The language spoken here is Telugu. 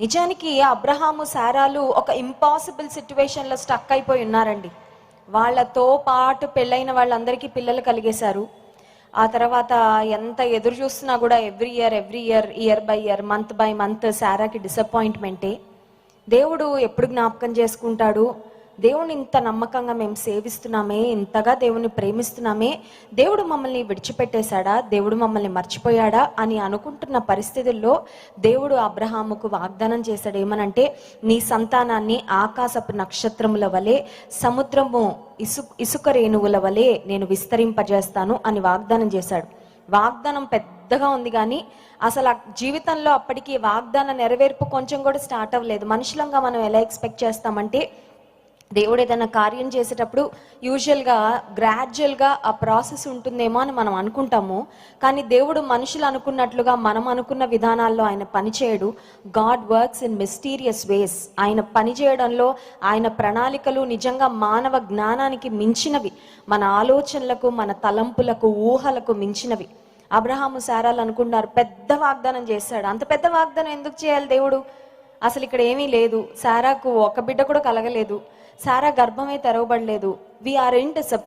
నిజానికి అబ్రహాము సారాలు ఒక ఇంపాసిబుల్ సిచ్యువేషన్లో స్టక్ అయిపోయి ఉన్నారండి. వాళ్ళతో పాటు పెళ్ళైన వాళ్ళందరికీ పిల్లలు కలిగేశారు. ఆ తర్వాత ఎంత ఎదురు చూస్తున్నా కూడా every year every year year by year month by month సారాకి డిసప్పాయింట్మెంటే దేవుడు ఎప్పుడు జ్ఞాపకం చేసుకుంటాడు? దేవుని ఇంత నమ్మకంగా మేము సేవిస్తున్నామే ఇంతగా దేవుని ప్రేమిస్తున్నామే దేవుడు మమ్మల్ని విడిచిపెట్టేశాడా దేవుడు మమ్మల్ని మర్చిపోయాడా అని అనుకుంటున్న పరిస్థితుల్లో దేవుడు అబ్రహాముకు వాగ్దానం చేశాడు. ఏమనంటే నీ సంతానాన్ని ఆకాశపు నక్షత్రముల వలె సముద్రము ఇసు ఇసుక రేణువుల వలె నేను విస్తరింపజేస్తాను అని వాగ్దానం చేశాడు. వాగ్దానం పెద్దగా ఉంది కానీ అసలు జీవితంలో అప్పటికి వాగ్దాన నెరవేర్పు కొంచెం కూడా స్టార్ట్ అవ్వలేదు. మనుషులంగా మనం ఎలా ఎక్స్పెక్ట్ చేస్తామంటే దేవుడు ఏదైనా కార్యం చేసేటప్పుడు యూజువల్గా గ్రాడ్యువల్గా ఆ ప్రాసెస్ ఉంటుందేమో అని మనం అనుకుంటాము. కానీ దేవుడు మనుషులు అనుకున్నట్లుగా మనం అనుకున్న విధానాల్లో ఆయన పనిచేయడు God works in mysterious ways ఆయన పనిచేయడంలో ఆయన ప్రణాళికలు నిజంగా మానవ జ్ఞానానికి మించినవి. మన ఆలోచనలకు మన తలంపులకు ఊహలకు మించినవి. అబ్రహాము సారాలు అనుకున్నారు పెద్ద వాగ్దానం చేశాడు. అంత పెద్ద వాగ్దానం ఎందుకు చేయాలి దేవుడు? అసలు ఇక్కడ ఏమీ లేదు. సారాకు ఒక బిడ్డ కూడా కలగలేదు. సారా గర్భమే తెరవబడలేదు. వీఆర్ ఇంట్